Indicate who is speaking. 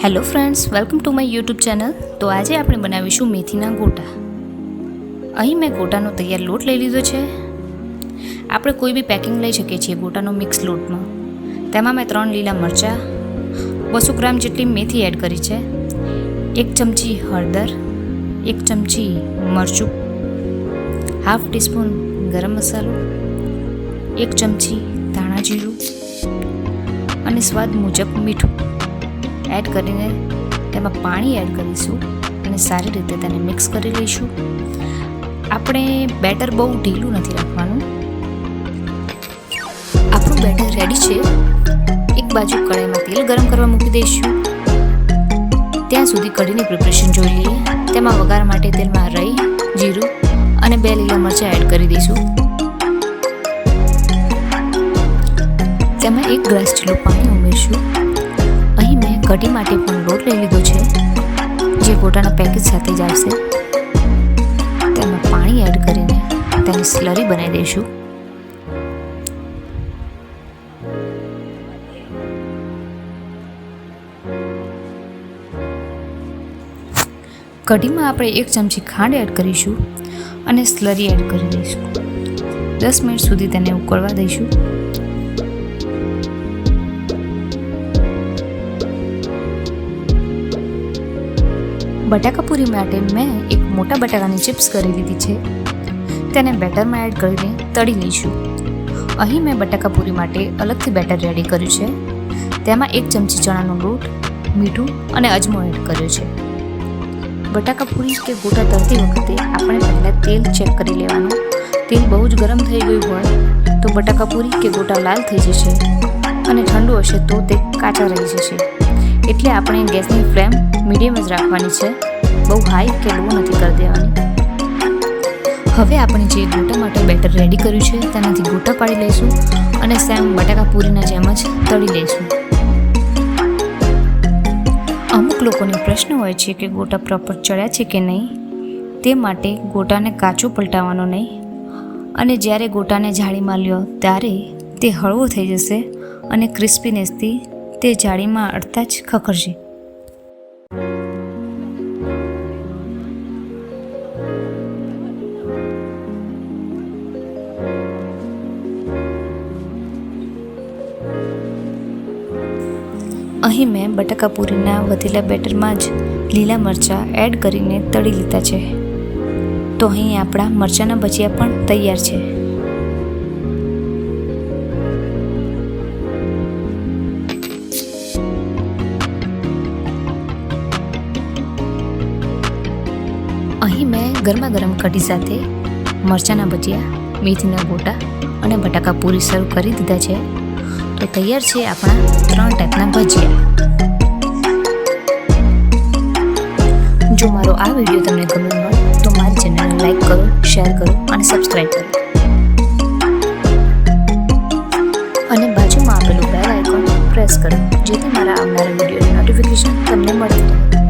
Speaker 1: Hello friends welcome to my YouTube channel તો આજે આપણે બનાવીશું મેથીના ગોટા. અહીં મેં ગોટાનો તૈયાર લોટ લઈ લીધો છે. આપણે કોઈ બી પેકિંગ લઈ શકીએ છીએ ગોટાનો મિક્સ લોટનો તેમાં મેં ત્રણ લીલા મરચાં, બસો ગ્રામ જેટલી મેથી એડ કરી છે, એક ચમચી હળદર, એક ચમચી મરચું હાફ ટીસ્પૂન ગરમ મસાલો, એક ચમચી ધાણા જીરું અને સ્વાદ મુજબ મીઠું. એડ કરીને તેમાં પાણી એડ કરીશું અને સારી રીતે તેને મિક્સ કરી લઈશું. આપણે બેટર બહુ ઢીલું નથી રાખવાનું. આપણું બેટર રેડી છે. એક બાજુ કઢાઈમાં તેલ ગરમ કરવા મૂકી દઈશું. ત્યાં સુધી કઢીની પ્રિપરેશન જોઈ લઈએ. તેમાં વઘાર માટે તેલમાં રઈ જીરું અને બે લીલા મરચાં એડ કરી દઈશું. તેમાં એક ગ્લાસ જેટલું પાણી ઉમેરશું. કઢી માટે પણ લોટ લઈ લીધો છે, જે ગોટાના પેકેજ સાથે જ આવશે તેમાં પાણી એડ કરીને તેની સ્લરી બનાવી દઈશું. કઢીમાં આપણે એક ચમચી ખાંડ એડ કરીશું અને સ્લરી એડ કરી દઈશું. દસ મિનિટ સુધી તેને ઉકળવા દઈશું. બટાકાપૂરી માટે મેં એક મોટા બટાકાની ચિપ્સ કરી લીધી છે. તેને બેટરમાં એડ કરીને તળી લઈશું. અહીં મેં બટાકાપૂરી માટે અલગથી બેટર રેડી કર્યું છે. તેમાં એક ચમચી ચણાનો લોટ, મીઠું અને અજમો એડ કર્યો છે. બટાકાપૂરી કે ગોટા તળતી વખતે આપણે પહેલાં તેલ ચેક કરી લેવાનું. તેલ બહુ જ ગરમ થઈ ગયું હોય તો બટાકાપૂરી કે ગોટા લાલ થઈ જશે અને ઠંડુ હશે તો તે કાચા રહી જશે. એટલે આપણે ગેસની ફ્લેમ મીડિયમ જ રાખવાની છે. બહુ હાઈ કે લો નથી કરી દેવાની. હવે આપણે જે ગોટા માટે બેટર રેડી કર્યું છે, તેનાથી ગોટા પાડી લઈશું અને સેમ બટાકા પૂરીના જેમ જ તળી લઈશું. અમુક લોકોને પ્રશ્ન હોય છે કે ગોટા પ્રોપર ચડ્યા છે કે નહીં? તે માટે ગોટાને કાચો પલટાવવાનો નહીં. અને જ્યારે ગોટાને જાળીમાં લ્યો, ત્યારે તે હળવો થઈ જશે અને ક્રિસ્પીનેસથી તે જાળીમાં અડતા જ ખખડશે અહીં મેં બટાકા પૂરીના વધેલા બેટરમાં જ લીલા મરચાં એડ કરીને તળી લીધા છે. તો અહીં આપણા મરચાંના ભજીયા પણ તૈયાર છે. અહીં મેં ગરમા ગરમ કઢી સાથે મરચાંના ભજીયા, મેથીના ગોટા અને બટાકા પૂરી સર્વ કરી દીધા છે. તો તૈયાર છે આપણા ત્રણ ટાઈપના ભજીયા. જો મારો આ વીડિયો તમને ગમ્યો હોય તો મારી ચેનલને લાઈક કરો, શેર કરો અને સબસ્ક્રાઈબ કરો. અને બાજુમાં આપેલું બેલ આઇકોન પ્રેસ કરો, જેથી મારા આવનારા વિડીયોની નોટિફિકેશન તમને મળતી રહે.